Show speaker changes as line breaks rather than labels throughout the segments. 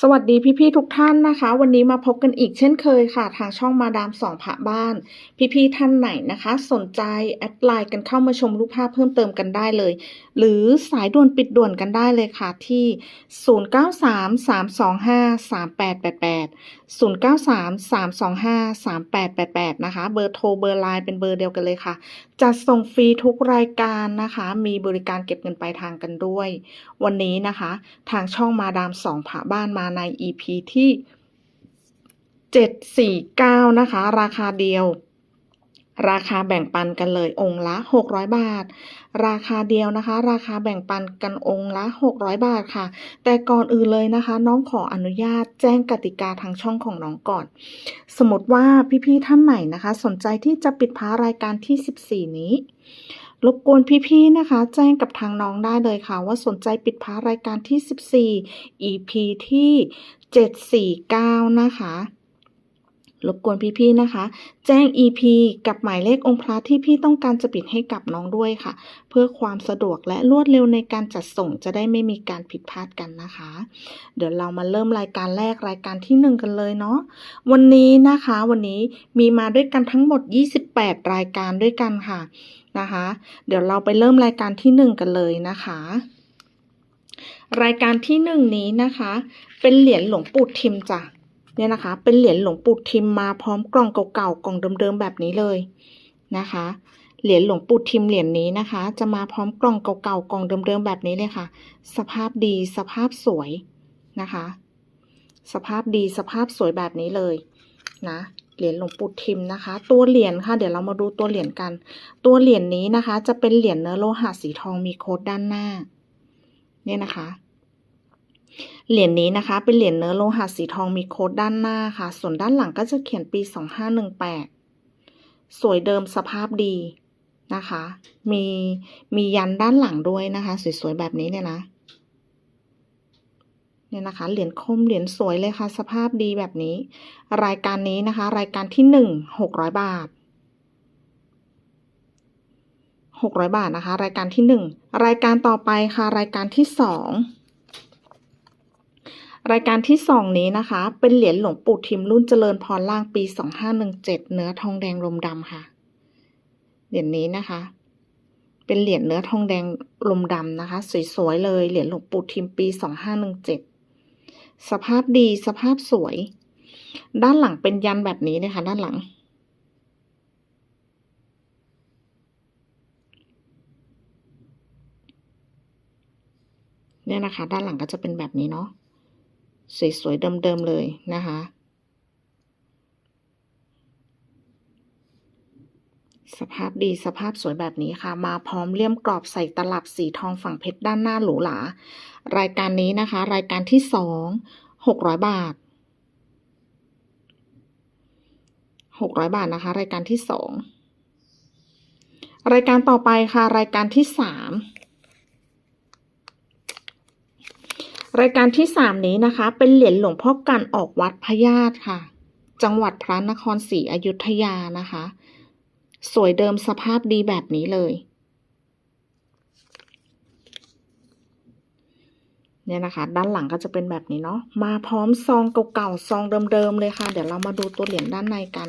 สวัสดีพี่ๆทุกท่านนะคะ วันนี้มาพบกันอีกเช่นเคยค่ะ ทางช่องมาดามสองผะบ้าน พี่ๆท่านไหนนะคะ สนใจแอดไลน์กันเข้ามาชมรูปภาพเพิ่มเติมกันได้เลย หรือสายด่วนปิดด่วนกันได้เลยค่ะที่ 0933253888 0933253888 นะคะ เบอร์โทรเบอร์ไลน์เป็นเบอร์เดียวกันเลยค่ะจัดส่งฟรีทุกรายการนะคะ มีบริการเก็บเงินปลายทางกันด้วย วันนี้นะคะ ทางช่องมาดามสองผาบ้านมาใน EP ที่ 749 นะคะ ราคาเดียว ราคาแบ่งปันกันเลยองค์ละ 600 บาท ราคาเดียวนะคะ ราคาแบ่งปันกันองค์ละ 600 บาทค่ะ แต่ก่อนอื่นเลยนะคะ น้องขออนุญาตแจ้งกติกาทางช่องของน้องก่อน สมมติว่าพี่ๆท่านไหนนะคะ สนใจที่จะปิดพ้ารายการที่ 14 นี้รบกวนพี่ๆนะคะ แจ้งกับทางน้องได้เลยค่ะ ว่าสนใจปิดพ้ารายการที่ 14 EP ที่ 749 นะคะ รบกวนพี่ๆนะคะ แจ้ง EP กับหมายเลของค์พระที่พี่ต้องการจะปิดให้กับน้องด้วยค่ะ เพื่อความสะดวกและรวดเร็วในการจัดส่งจะได้ไม่มีการผิดพลาดกันนะคะ เดี๋ยวเรามาเริ่มรายการแรกรายการที่ 1 กันเลยเนาะวันนี้นะคะวันนี้มีมาด้วยกันทั้งหมด 28 รายการด้วยกันค่ะนะคะ เดี๋ยวเราไปเริ่มรายการที่ 1 กันเลยนะคะรายการที่1นี้นะคะ เป็นเหรียญหลวงปู่ทิมจ้ะ เนี่ยนะคะ เป็นเหรียญหลวงปู่ทิมมาพร้อมกล่องเก่าๆกล่องเดิมๆแบบนี้เลยนะคะ เหรียญหลวงปู่ทิมเหรียญนี้นะคะ จะมาพร้อมกล่องเก่าๆกล่องเดิมๆแบบนี้เลยค่ะ สภาพดีสภาพสวยนะคะ สภาพดีสภาพสวยแบบนี้เลยนะเหรียญหลวงปู่ทิมนะคะ ตัวเหรียญค่ะ เดี๋ยวเรามาดูตัวเหรียญกัน ตัวเหรียญนี้นะคะ จะเป็นเหรียญเนื้อโลหะสีทองมีโค้ดด้านหน้า เนี่ยนะคะ เหรียญนี้นะคะ เป็นเหรียญเนื้อโลหะสีทองมีโค้ดด้านหน้าค่ะ ส่วนด้านหลังก็จะเขียนปี 2518 สวยเดิมสภาพดีนะคะ มีมียันด้านหลังด้วยนะคะ สวยๆแบบนี้เนี่ยนะ เนี่ยนะคะ เหรียญคมเหรียญสวยเลยค่ะ สภาพดีแบบนี้ รายการนี้นะคะ รายการที่หนึ่งหกร้อยบาทหกร้อยบาทนะคะ รายการที่หนึ่งรายการต่อไปค่ะ รายการที่สอง รายการที่สองนี้นะคะ เป็นเหรียญหลวงปู่ทิมรุ่นเจริญพรล่างปีสองห้าหนึ่งเจ็ดเนื้อทองแดงลมดำค่ะ เหรียญนี้นะคะ เป็นเหรียญเนื้อทองแดงลมดำนะคะ สวยๆเลย เหรียญหลวงปู่ทิมปีสองห้าหนึ่งเจ็ดสภาพดีสภาพสวย ด้านหลังเป็นยันแบบนี้นะคะ ด้านหลัง เนี่ยนะคะ ด้านหลังก็จะเป็นแบบนี้เนาะ สวยๆเดิมๆเลยนะคะ สภาพดีสภาพสวยแบบนี้ค่ะ มาพร้อมเลี่ยมกรอบใส่ตลับสีทองฝั่งเพชรด้านหน้าหรูหรารายการนี้นะคะ รายการที่สองหกร้อยบาทหกร้อยบาทนะคะ รายการที่สองรายการต่อไปค่ะ รายการที่สาม รายการที่สามนี้นะคะ เป็นเหรียญหลวงพ่อกันออกวัดพญาตค่ะ จังหวัดพระนครศรีอยุธยานะคะ สวยเดิมสภาพดีแบบนี้เลย เนี่ยนะคะ ด้านหลังก็จะเป็นแบบนี้เนาะมาพร้อมซองเก่าๆซองเดิมๆเลยค่ะ เดี๋ยวเรามาดูตัวเหรียญด้านในกัน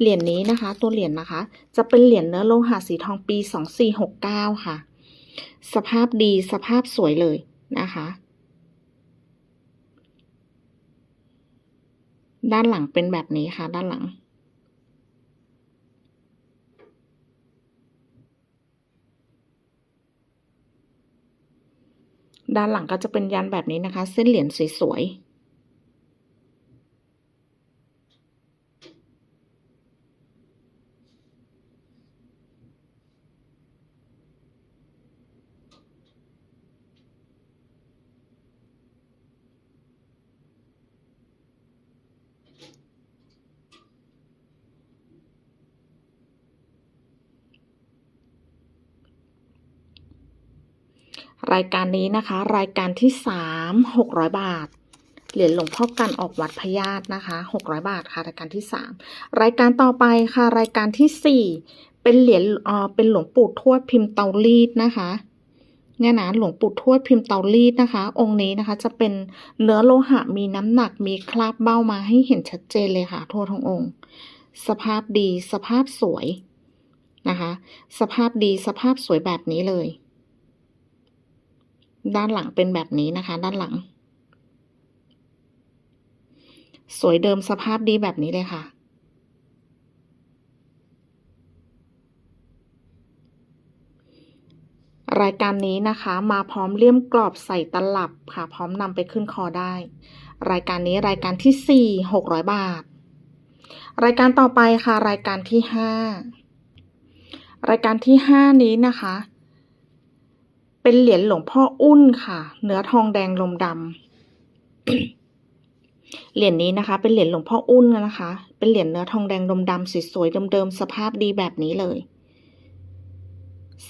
เหรียญนี้นะคะ ตัวเหรียญนะคะ จะเป็นเหรียญเนื้อโลหะสีทองปีสองสี่หกเก้าค่ะ สภาพดีสภาพสวยเลยนะคะ ด้านหลังเป็นแบบนี้ค่ะ ด้านหลัง ด้านหลังก็จะเป็นยันแบบนี้นะคะ เส้นเหรียญสวยๆ รายการนี้นะคะ รายการที่สามหกร้อยบาท เหรียญหลวงพ่อกันออกวัดพญาตนะคะหกร้อยบาทค่ะ รายการที่สามรายการต่อไปค่ะ รายการที่สี่เป็นเหรียญเอ่อเป็นหลวงปู่ทวดพิมพ์เตารีดนะคะเนี่ยนะหลวงปู่ทวดพิมพ์เตารีดนะคะ องค์นี้นะคะ จะเป็นเนื้อโลหะมีน้ำหนักมีคราบเบ้ามาให้เห็นชัดเจนเลยค่ะทั่วทั้งองค์ สภาพดีสภาพสวยนะคะ สภาพดีสภาพสวยแบบนี้เลย ด้านหลังเป็นแบบนี้นะคะ ด้านหลัง สวยเดิมสภาพดีแบบนี้เลยค่ะ รายการนี้นะคะมาพร้อมเลี่ยมกรอบใส่ตลับค่ะ พร้อมนำไปขึ้นคอได้ รายการนี้รายการที่สี่หกร้อยบาท รายการต่อไปค่ะ รายการที่ห้ารายการที่ห้านี้นะคะ เป็นเหรียญหลวงพ่ออุ้นค่ะ เนื้อทองแดงลมดำเหรียญนี้นะคะ เป็นเหรียญหลวงพ่ออุ้นนะคะ เป็นเหรียญเนื้อทองแดงลมดำสวยๆเดิมๆสภาพดีแบบนี้เลย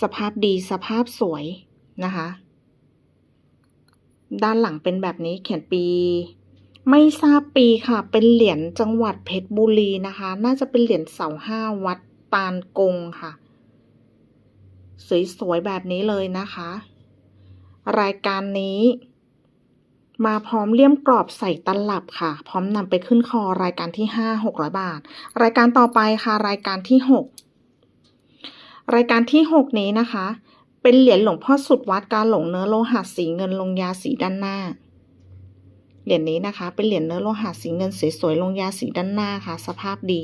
สภาพดีสภาพสวยนะคะ ด้านหลังเป็นแบบนี้เขียนปีไม่ทราบปีค่ะ เป็นเหรียญจังหวัดเพชรบุรีนะคะ น่าจะเป็นเหรียญเสาห้าวัดตาลกงค่ะ สวยๆแบบนี้เลยนะคะ รายการนี้ มาพร้อมเลี่ยมกรอบใส่ตลับค่ะ พร้อมนำไปขึ้นคอรายการที่ห้าหกร้อยบาท รายการต่อไปค่ะ รายการที่หกรายการที่หกนี้นะคะ เป็นเหรียญหลวงพ่อสุดวัดการหลงเนื้อโลหะสีเงินลงยาสีด้านหน้าเหรียญนี้นะคะ เป็นเหรียญเนื้อโลหะสีเงินสวยๆลงยาสีด้านหน้าค่ะ สภาพดี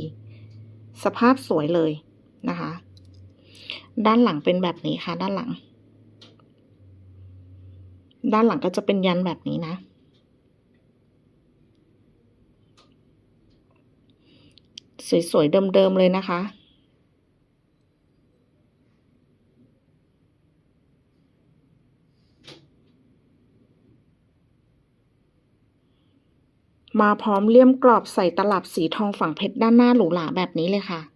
สภาพสวยเลยนะคะ ด้านหลังเป็นแบบนี้ค่ะ ด้านหลัง ด้านหลังก็จะเป็นยันแบบนี้นะ สวยๆเดิมๆเลยนะคะมาพร้อมเลี่ยมกรอบใส่ตลับสีทองฝั่งเพชรด้านหน้าหรูหราแบบนี้เลยค่ะ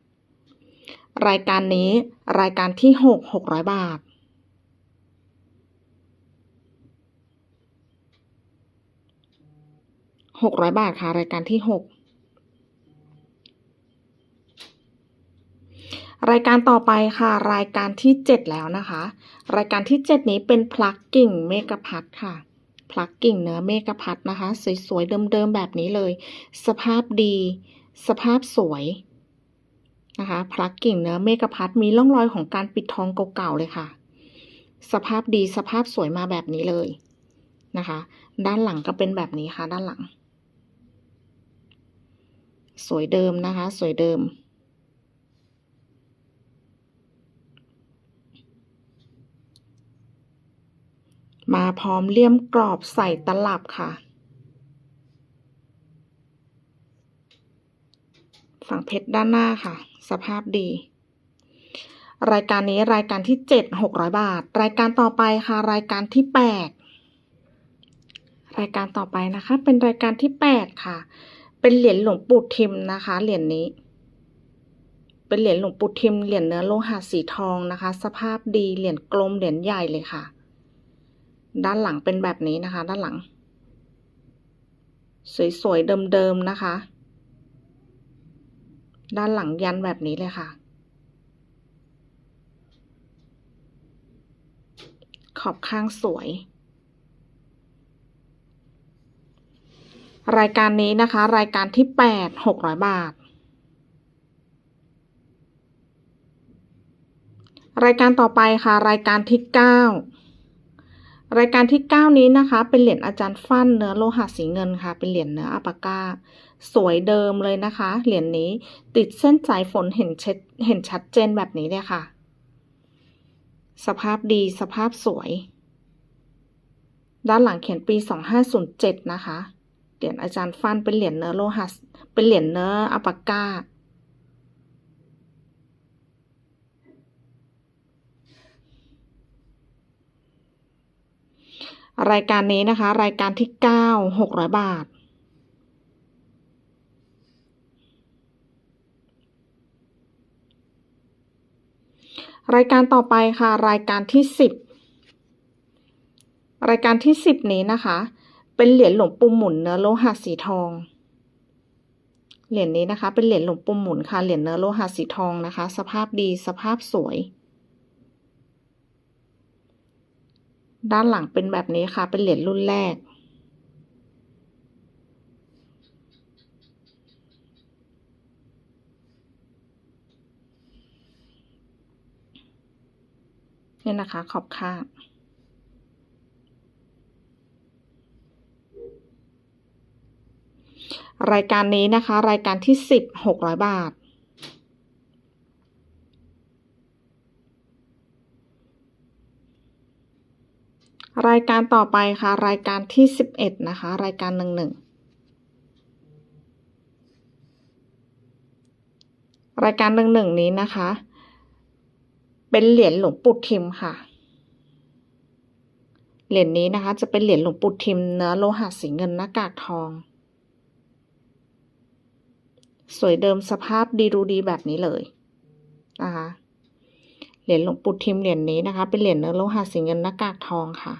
รายการนี้รายการที่หกหกร้อยบาท หกร้อยบาทค่ะ รายการที่หกรายการต่อไปค่ะ รายการที่เจ็ดแล้วนะคะ รายการที่เจ็ดนี้เป็นพลักกิ่งเมกะพัดค่ะพลักกิ่งเนื้อเมกะพัดนะคะ สวยๆเดิมๆแบบนี้เลย สภาพดี สภาพสวย นะคะพลักกิ่งเนื้อเมกะพัดมีร่องรอยของการปิดทองเก่าๆเลยค่ะ สภาพดีสภาพสวยมาแบบนี้เลยนะคะ ด้านหลังก็เป็นแบบนี้ค่ะ ด้านหลัง สวยเดิมนะคะ สวยเดิม มาพร้อมเลี่ยมกรอบใส่ตลับค่ะฝั่งเพชรด้านหน้าค่ะ สภาพดี รายการนี้รายการที่เจ็ดหกร้อยบาท รายการต่อไปค่ะรายการที่แปดรายการต่อไปนะคะ เป็นรายการที่แปดค่ะ เป็นเหรียญหลวงปู่ทิมนะคะ เหรียญนี้ เป็นเหรียญหลวงปู่ทิมเหรียญเนื้อโลหะสีทองนะคะ สภาพดีเหรียญกลมเหรียญใหญ่เลยค่ะ ด้านหลังเป็นแบบนี้นะคะ ด้านหลัง สวยๆเดิมๆนะคะ ด้านหลังยันแบบนี้เลยค่ะ ขอบข้างสวย รายการนี้นะคะ รายการที่แปดหกร้อยบาท รายการต่อไปค่ะ รายการที่เก้า รายการที่เก้านี้นะคะ เป็นเหรียญอาจารย์ฟั่นเนื้อโลหะสีเงินค่ะ เป็นเหรียญเนื้ออัปปาก้าสวยเดิมเลยนะคะ เหรียญนี้ติดเส้นสายฝนเห็นชัดเห็นชัดเจนแบบนี้เลยค่ะ สภาพดีสภาพสวย ด้านหลังเขียนปี 2507 นะคะ เหรียญอาจารย์ฟั่นเป็นเหรียญเนื้อโลหะเป็นเหรียญเนื้ออัปปาก้า รายการนี้นะคะ รายการที่เก้าหกร้อยบาท รายการต่อไปค่ะ รายการที่สิบรายการที่สิบนี้นะคะ เป็นเหรียญหลวงปู่หมุนเนื้อโลหะสีทอง เหรียญนี้นะคะ เป็นเหรียญหลวงปู่หมุนค่ะ เหรียญเนื้อโลหะสีทองนะคะ สภาพดีสภาพสวย ด้านหลังเป็นแบบนี้ค่ะ เป็นเหรียญรุ่นแรก เนี่ยนะคะ ขอบข้างรายการนี้นะคะ รายการที่สิบหกร้อยบาท รายการต่อไปค่ะ รายการที่สิบเอ็ดนะคะ รายการหนึ่งหนึ่งรายการหนึ่งหนึ่งนี้นะคะ เป็นเหรียญหลวงปู่ทิมค่ะ เหรียญนี้นะคะ จะเป็นเหรียญหลวงปู่ทิมเนื้อโลหะสีเงินหน้ากากทอง สวยเดิมสภาพดีดูดีแบบนี้เลยนะคะเหรียญหลวงปู่ทิมเหรียญนี้นะคะ เป็นเหรียญเนื้อโลหะสีเงินหน้ากากทองค่ะ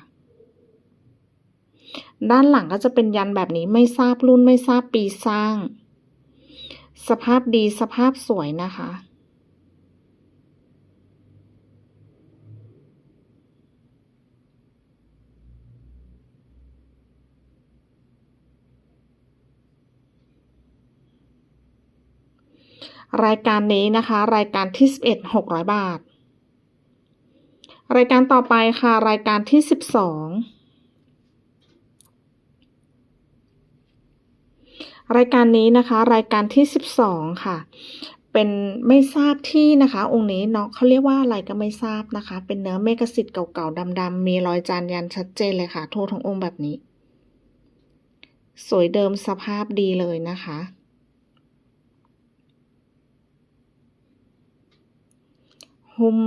ด้านหลังก็จะเป็นยันแบบนี้ไม่ทราบรุ่นไม่ทราบปีสร้าง สภาพดีสภาพสวยนะคะ รายการนี้นะคะ รายการที่11 600 บาท รายการต่อไปค่ะ รายการที่ 12 รายการนี้นะคะ รายการที่สิบสองค่ะ เป็นไม่ทราบที่นะคะ องค์นี้เนาะเขาเรียกว่าอะไรก็ไม่ทราบนะคะ เป็นเนื้อเมกสิทธิ์เก่าๆดำๆมีรอยจานยันชัดเจนเลยค่ะทั่วทั้งองค์แบบนี้ สวยเดิมสภาพดีเลยนะคะหุ้ม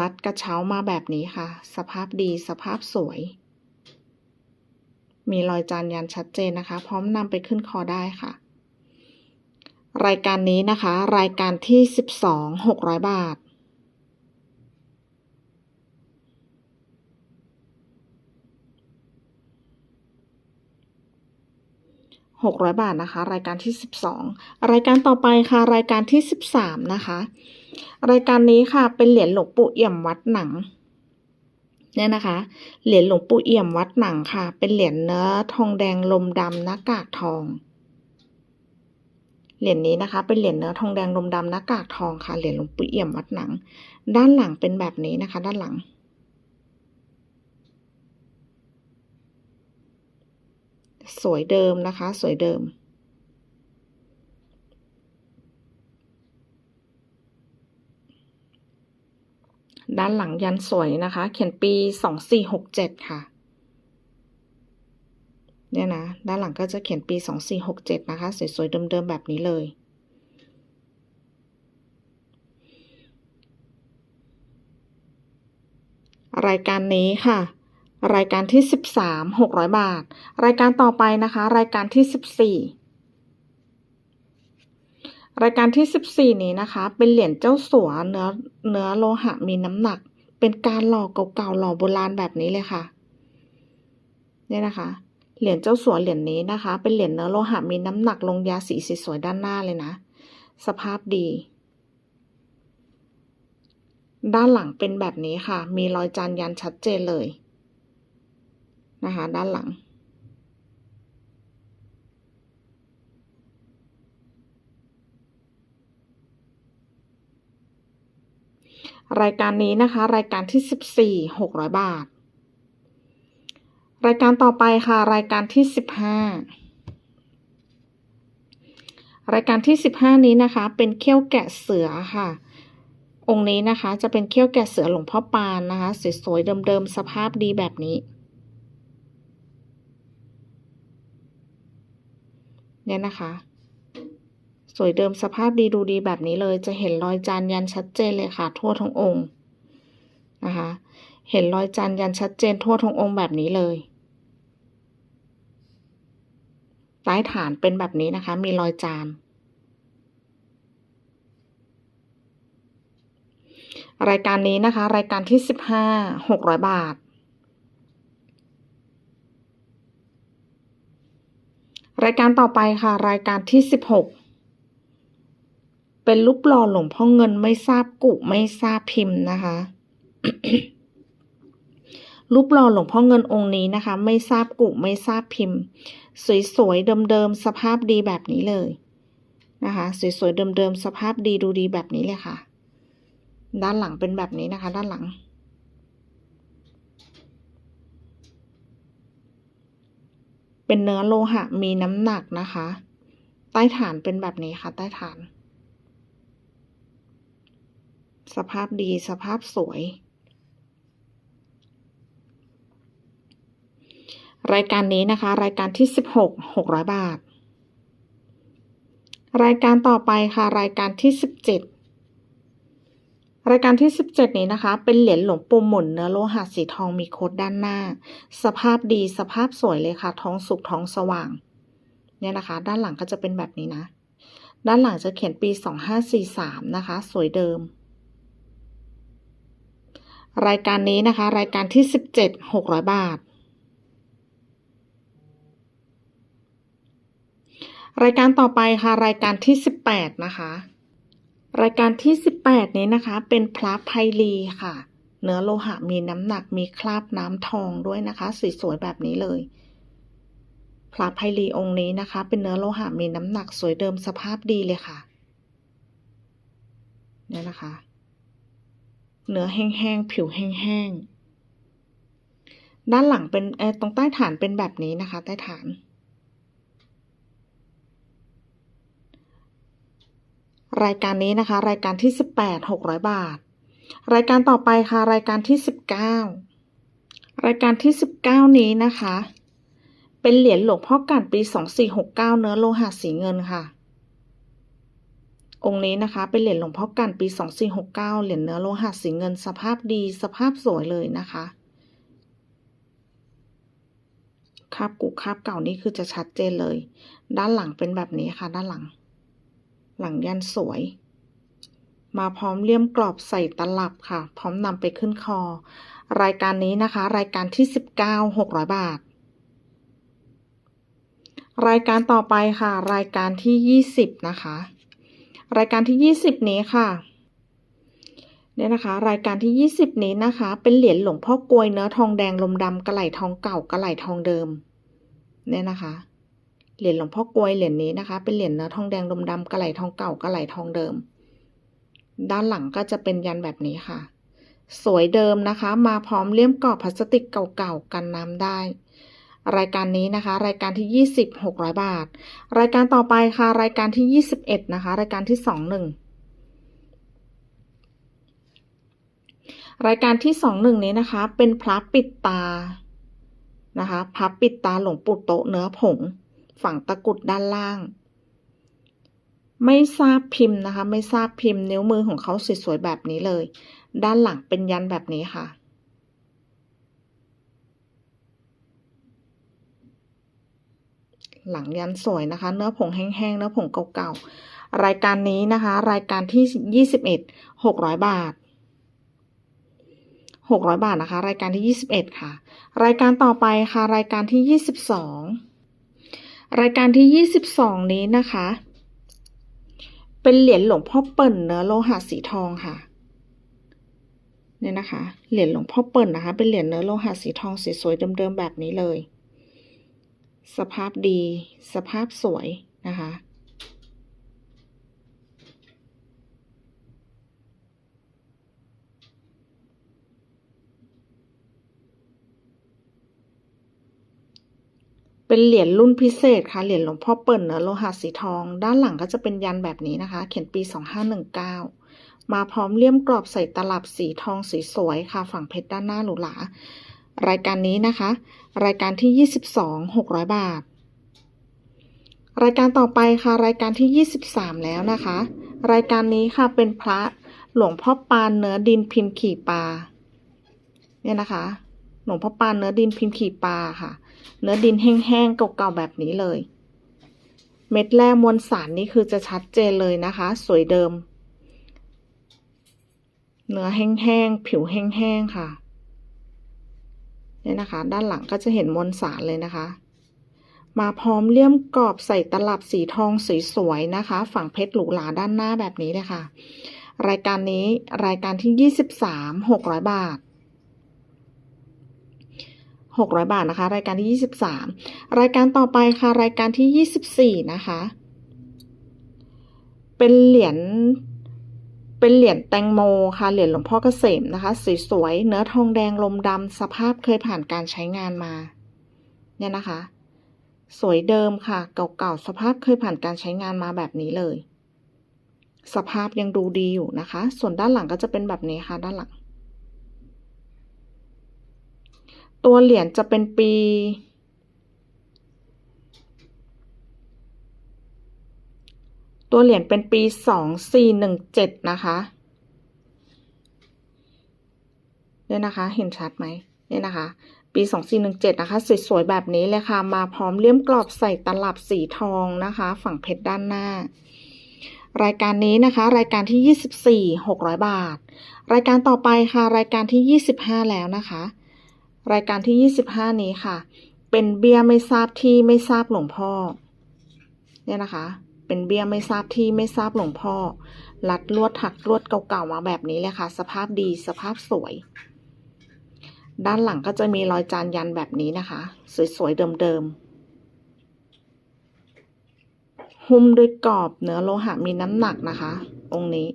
รัดกระเช้ามาแบบนี้ค่ะ สภาพดีสภาพสวย มีรอยจานยันชัดเจนนะคะ พร้อมนำไปขึ้นคอได้ค่ะ รายการนี้นะคะ รายการที่สิบสองหกร้อยบาท หกร้อยบาทนะคะ รายการที่สิบสองรายการต่อไปค่ะ รายการที่สิบสามนะคะ รายการนี้ค่ะเป็นเหรียญหลวงปู่เอี่ยมวัดหนัง เนี่ยนะคะ เหรียญหลวงปู่เอี่ยมวัดหนังค่ะ เป็นเหรียญเนื้อทองแดงลมดำหน้ากากทอง เหรียญนี้นะคะ เป็นเหรียญเนื้อทองแดงลมดำหน้ากากทองค่ะ เหรียญหลวงปู่เอี่ยมวัดหนัง ด้านหลังเป็นแบบนี้นะคะ ด้านหลัง สวยเดิมนะคะ สวยเดิม ด้านหลังยันสวยนะคะ เขียนปีสองสี่หกเจ็ดค่ะ เนี่ยนะ ด้านหลังก็จะเขียนปีสองสี่หกเจ็ดนะคะ สวยๆเดิมๆแบบนี้เลย รายการนี้ค่ะรายการที่สิบสามหกร้อยบาท รายการต่อไปนะคะ รายการที่สิบสี่ รายการที่สิบสี่นี้นะคะ เป็นเหรียญเจ้าสัวเนื้อเนื้อโลหะมีน้ำหนัก เป็นการหล่อเก่าๆหล่อโบราณแบบนี้เลยค่ะเนี่ยนะคะ เหรียญเจ้าสัวเหรียญนี้นะคะ เป็นเหรียญเนื้อโลหะมีน้ำหนักลงยาสีสวยๆด้านหน้าเลยนะ สภาพดี ด้านหลังเป็นแบบนี้ค่ะ มีรอยจานยันชัดเจนเลยนะคะ ด้านหลัง รายการนี้นะคะ รายการที่สิบสี่หกร้อยบาท รายการต่อไปค่ะ รายการที่สิบห้ารายการที่สิบห้านี้นะคะ เป็นเขี้ยวแกะเสือค่ะ องค์นี้นะคะจะเป็นเขี้ยวแกะเสือหลวงพ่อปานนะคะสวยๆเดิมๆสภาพดีแบบนี้เนี่ยนะคะ สวยเดิมสภาพดีดูดีแบบนี้เลย จะเห็นรอยจานยันชัดเจนเลยค่ะ ทั่วทั้งองค์นะคะ เห็นรอยจานยันชัดเจนทั่วทั้งองค์แบบนี้เลยใต้ฐานเป็นแบบนี้นะคะ มีรอยจานรายการนี้นะคะ รายการที่สิบห้าหกร้อยบาท รายการต่อไปค่ะ รายการที่สิบหก เป็นรูปหล่อหลวงพ่อเงินไม่ทราบกุไม่ทราบพิมพ์นะคะรูปหล่อหลวงพ่อเงินองค์นี้นะคะ ไม่ทราบกุไม่ทราบพิมพ์ สวยๆเดิมๆสภาพดีแบบนี้เลยนะคะสวยๆเดิมๆสภาพดีดูดีแบบนี้เลยค่ะ ด้านหลังเป็นแบบนี้นะคะ ด้านหลัง เป็นเนื้อโลหะมีน้ำหนักนะคะ ใต้ฐานเป็นแบบนี้ค่ะ ใต้ฐาน สภาพดีสภาพสวย รายการนี้นะคะ รายการที่สิบหกหกร้อยบาท รายการต่อไปค่ะ รายการที่สิบเจ็ดรายการที่สิบเจ็ดนี้นะคะ เป็นเหรียญหลวงปู่หมุนเนื้อโลหะสีทองมีโคดด้านหน้า สภาพดีสภาพสวยเลยค่ะ ท้องสุกท้องสว่าง เนี่ยนะคะ ด้านหลังก็จะเป็นแบบนี้นะด้านหลังจะเขียนปีสองห้าสี่สามนะคะ สวยเดิม รายการนี้นะคะ รายการที่สิบเจ็ดหกร้อยบาท รายการต่อไปค่ะ รายการที่สิบแปดนะคะ รายการที่สิบแปดนี้นะคะ เป็นพระไพลีค่ะ เนื้อโลหะมีน้ำหนักมีคราบน้ำทองด้วยนะคะสวยๆแบบนี้เลย พระไพลีองค์นี้นะคะ เป็นเนื้อโลหะมีน้ำหนักสวยเดิมสภาพดีเลยค่ะเนี่ยนะคะ เนื้อแห้งๆ ผิวแห้งๆ ด้านหลังเป็นตรงใต้ฐานเป็นแบบนี้นะคะ ใต้ฐาน รายการนี้นะคะ รายการที่สิบแปดหกร้อยบาท รายการต่อไปค่ะ รายการที่สิบเก้ารายการที่สิบเก้านี้นะคะ เป็นเหรียญหลวงพ่อกันปีสองสี่หกเก้าเนื้อโลหะสีเงินค่ะ องค์นี้นะคะเป็นเหรียญหลวงพ่อกันปีสองสี่หกเก้าเหรียญเนื้อโลหะสีเงินสภาพดีสภาพสวยเลยนะคะคาบกุคาบเก่านี่คือจะชัดเจนเลย ด้านหลังเป็นแบบนี้ค่ะ ด้านหลัง หลังยันสวย มาพร้อมเลี่ยมกรอบใส่ตลับค่ะ พร้อมนำไปขึ้นคอ รายการนี้นะคะ รายการที่สิบเก้าหกร้อยบาท รายการต่อไปค่ะ รายการที่ยี่สิบนะคะ รายการที่ยี่สิบนี้ค่ะเนี่ยนะคะ รายการที่ยี่สิบนี้นะคะ เป็นเหรียญหลวงพ่อกวยเนื้อทองแดงลมดำกระไหลทองเก่ากระไหลทองเดิมเนี่ยนะคะเหรียญหลวงพ่อกวยเหรียญนี้นะคะ เป็นเหรียญเนื้อทองแดงลมดำกระไหลทองเก่ากระไหลทองเดิม ด้านหลังก็จะเป็นยันแบบนี้ค่ะ สวยเดิมนะคะ มาพร้อมเลี่ยมกรอบพลาสติกเก่าๆกันน้ำได้ รายการนี้นะคะ รายการที่ยี่สิบหกร้อยบาท รายการต่อไปค่ะ รายการที่ยี่สิบเอ็ดนะคะ รายการที่สองหนึ่งรายการที่สองหนึ่งนี้นะคะ เป็นพระปิดตานะคะพระปิดตาหลวงปู่โตเนื้อผง ฝั่งตะกุดด้านล่าง ไม่ทราบพิมพ์นะคะ ไม่ทราบพิมพ์นิ้วมือของเขาสวยๆแบบนี้เลย ด้านหลังเป็นยันแบบนี้ค่ะ หลังยันสวยนะคะ เนื้อผงแห้งๆ เนื้อผงเก่าๆ รายการนี้นะคะ รายการที่ยี่สิบเอ็ดหกร้อยบาทหกร้อยบาทนะคะ รายการที่ยี่สิบเอ็ดค่ะ รายการต่อไปค่ะ รายการที่ยี่สิบสองรายการที่ยี่สิบสองนี้นะคะ เป็นเหรียญหลวงพ่อเปิ่นเนื้อโลหะสีทองค่ะเนี่ยนะคะ เหรียญหลวงพ่อเปิ่นนะคะ เป็นเหรียญเนื้อโลหะสีทองสวยๆเดิมๆแบบนี้เลย สภาพดี สภาพสวยนะคะ เป็นเหรียญรุ่นพิเศษค่ะ เหรียญหลวงพ่อเปิ่นเนื้อโลหะสีทอง ด้านหลังก็จะเป็นยันแบบนี้นะคะ เขียนปี 2519 มาพร้อมเลี่ยมกรอบใส่ตลับสีทองสีสวยค่ะ ฝั่งเพชรด้านหน้าหรูหรา รายการนี้นะคะ รายการที่ 22 600 บาท รายการต่อไปค่ะ รายการที่ 23 แล้วนะคะ รายการนี้ค่ะเป็นพระหลวงพ่อปานเนื้อดินพิมพ์ขี่ปลาเนี่ยนะคะ หลวงพ่อปานเนื้อดินพิมพ์ขี่ปลาค่ะ เนื้อดินแห้งๆเก่าๆแบบนี้เลย เม็ดแร่มวลสารนี่คือจะชัดเจนเลยนะคะ สวยเดิม เนื้อแห้งๆผิวแห้งๆค่ะ เนี่ยนะคะ ด้านหลังก็จะเห็นมวลสารเลยนะคะ มาพร้อมเลี่ยมกรอบใส่ตลับสีทองสวยๆนะคะ ฝั่งเพชรหรูหราด้านหน้าแบบนี้เลยค่ะ รายการนี้รายการที่ 23 600 บาท600 บาทนะคะ รายการที่ 23 รายการต่อไปค่ะ รายการที่ 24 นะคะ เป็นเหรียญ เป็นเหรียญแตงโมค่ะเหรียญหลวงพ่อเกษมนะคะ สวยๆเนื้อทองแดงลมดำสภาพเคยผ่านการใช้งานมา เนี่ยนะคะ สวยเดิมค่ะ เก่าๆสภาพเคยผ่านการใช้งานมาแบบนี้เลย สภาพยังดูดีอยู่นะคะ ส่วนด้านหลังก็จะเป็นแบบนี้ค่ะด้านหลัง ตัวเหรียญจะเป็นปี ตัวเหรียญเป็นปีสองสี่หนึ่งเจ็ดนะคะเนี่ยนะคะ เห็นชัดไหมเนี่ยนะคะ ปีสองสี่หนึ่งเจ็ดนะคะสวยๆแบบนี้เลยค่ะ มาพร้อมเลี่ยมกรอบใส่ตลับสีทองนะคะ ฝั่งเพชรด้านหน้า รายการนี้นะคะ รายการที่ยี่สิบสี่หกร้อยบาท รายการต่อไปค่ะ รายการที่ยี่สิบห้าแล้วนะคะ รายการที่ยี่สิบห้านี้ค่ะ เป็นเบี้ยไม่ทราบที่ไม่ทราบหลวงพ่อ เนี่ยนะคะ เป็นเบี้ยไม่ทราบที่ไม่ทราบหลวงพ่อ รัดลวดถักลวดเก่าๆมาแบบนี้เลยค่ะ สภาพดีสภาพสวย ด้านหลังก็จะมีรอยจานยันแบบนี้นะคะ สวยๆเดิมๆ หุ้มด้วยกรอบเนื้อโลหะมีน้ำหนักนะคะ องค์นี้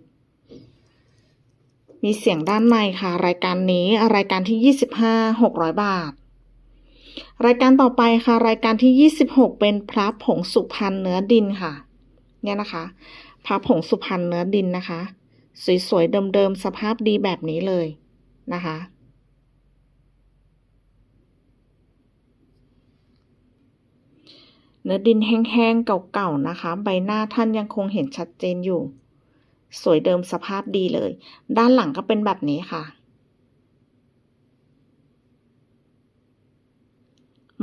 มีเสียงด้านในค่ะ รายการนี้รายการที่ยี่สิบห้าหกร้อยบาท รายการต่อไปค่ะ รายการที่ยี่สิบหกเป็นพระผงสุพรรณเนื้อดินค่ะ เนี่ยนะคะพระผงสุพรรณเนื้อดินนะคะ สวยๆเดิมๆสภาพดีแบบนี้เลยนะคะ เนื้อดินแห้งๆเก่าๆนะคะ ใบหน้าท่านยังคงเห็นชัดเจนอยู่ สวยเดิมสภาพดีเลย ด้านหลังก็เป็นแบบนี้ค่ะ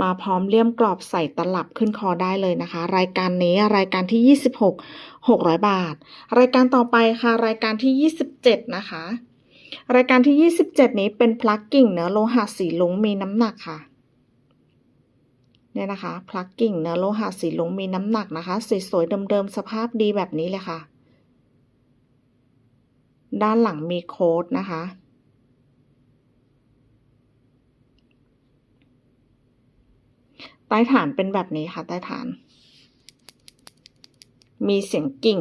มาพร้อมเลี่ยมกรอบใส่ตลับขึ้นคอได้เลยนะคะ รายการนี้รายการที่ 26 600 บาท รายการต่อไปค่ะ รายการที่ 27 นะคะ รายการที่ 27 นี้เป็นพลักกิ่งเนื้อโลหะสีลุงมีน้ำหนักค่ะเนี่ยนะคะพลักกิ่งเนื้อโลหะสีลุงมีน้ำหนักนะคะสวยๆเดิมๆสภาพดีแบบนี้เลยค่ะ ด้านหลังมีโค้ดนะคะ ใต้ฐานเป็นแบบนี้ค่ะ ใต้ฐาน มีเสียงกิ่ง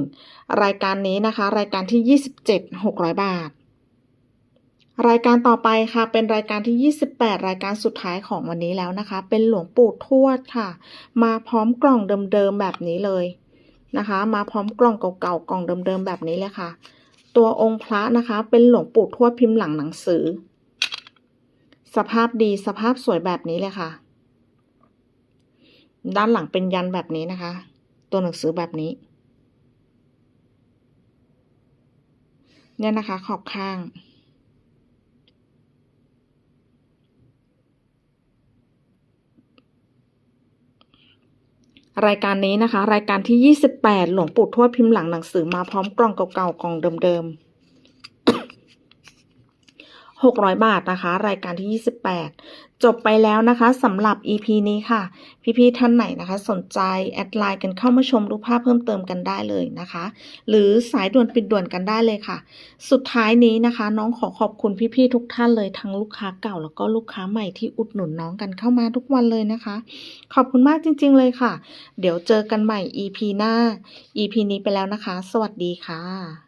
รายการนี้นะคะ รายการที่ 27 600 บาท รายการต่อไปค่ะ เป็นรายการที่ 28 รายการสุดท้ายของวันนี้แล้วนะคะ เป็นหลวงปู่ทวดค่ะ มาพร้อมกล่องเดิมๆแบบนี้เลยนะคะ มาพร้อมกล่องเก่าๆกล่องเดิมๆแบบนี้เลยค่ะ ตัวองค์พระนะคะ เป็นหลวงปู่ทวดพิมพ์หลังหนังสือ สภาพดีสภาพสวยแบบนี้เลยค่ะ ด้านหลังเป็นยันแบบนี้นะคะ ตัวหนังสือแบบนี้ เนี่ยนะคะขอบข้าง รายการนี้นะคะ รายการที่ 28 หลวงปู่ทวดพิมพ์หลังหนังสือมาพร้อมกล่องเก่าๆกล่องเดิมๆ 600 บาทนะคะ รายการที่ 28 จบไปแล้วนะคะสำหรับ EP นี้ค่ะ พี่ๆท่านไหนนะคะ สนใจแอดไลน์กันเข้ามาชมรูปภาพเพิ่มเติมกันได้เลยนะคะ หรือสายด่วนปิดด่วนกันได้เลยค่ะ สุดท้ายนี้นะคะ น้องขอขอบคุณพี่ๆทุกท่านเลยทั้งลูกค้าเก่าแล้วก็ลูกค้าใหม่ที่อุดหนุนน้องกันเข้ามาทุกวันเลยนะคะ ขอบคุณมากจริง ๆ เลยค่ะ เดี๋ยวเจอกันใหม่ EP หน้า EP นี้ไปแล้วนะคะ สวัสดีค่ะ